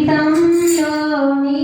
జీవితంలో మీ